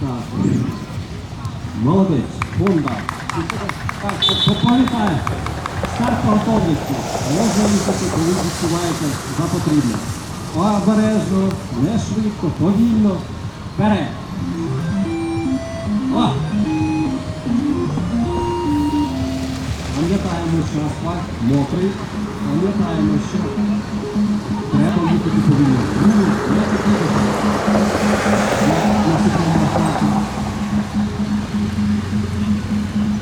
Так. Молодець. Бондар. Так, по- пам'ятає. Старт готовності. Можна їхати, коли відчуваєте за потрібне. Обережно, не швидко, повільно. Вперед. О! Пам'ятаємо, що асфальт мокрий. Пам'ятаємо, що треба їхати повільно.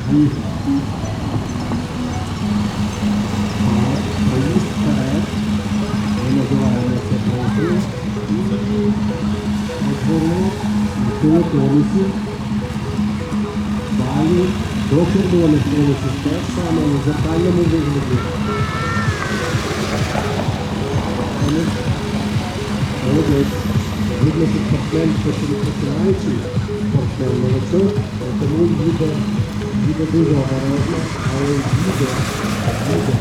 Проїзд вперед. Ми називаємо це проти. Отворок, на тонусі. Далі до кордону тонусі. Те ж саме на зеркальному вигляді. Молодець. Видно, що партнер, що не працюючий, партнер молодцов, тому їде Їде дуже обережно, але їде, їде.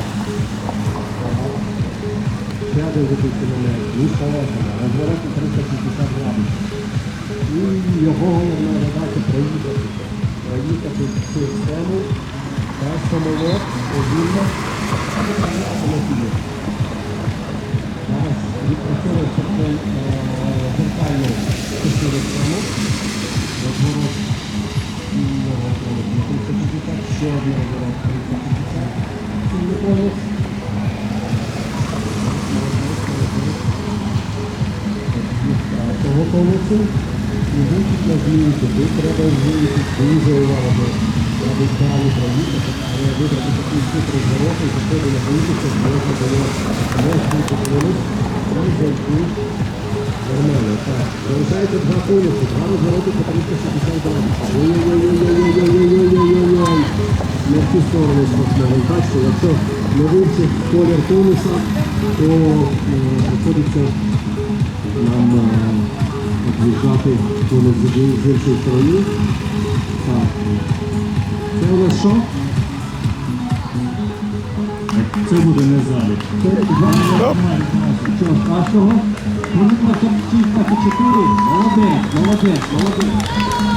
Ще один запустимо метр, ніж колесами, розвороти 350 градусів. І його головна задача проїхати. Проїхати цю схему та самоліт повільно автомобілі. Зараз відпрацьовується е, зеркальний кусок. ще один оборот. Сильний пояс. Того поясу. І вихід на зміну туди треба змінити дуже уважно. Я би далі проїхати, але вибрати такі цифри за роки, за це не вийдеться, можна було менше повернути і зайти Нормально, так. Залишається два полюси, два обороти по 360 градусів. Ой-ой-ой-ой-ой-ой-ой. Не в цю сторону якщо не вивчив колір конуса, то е, приходиться нам е, об'їжджати конус з іншої сторони. Так. Це у нас що? Це буде не залік. Це першого? Хвилина 6 24. Молодець, молодець, молодець.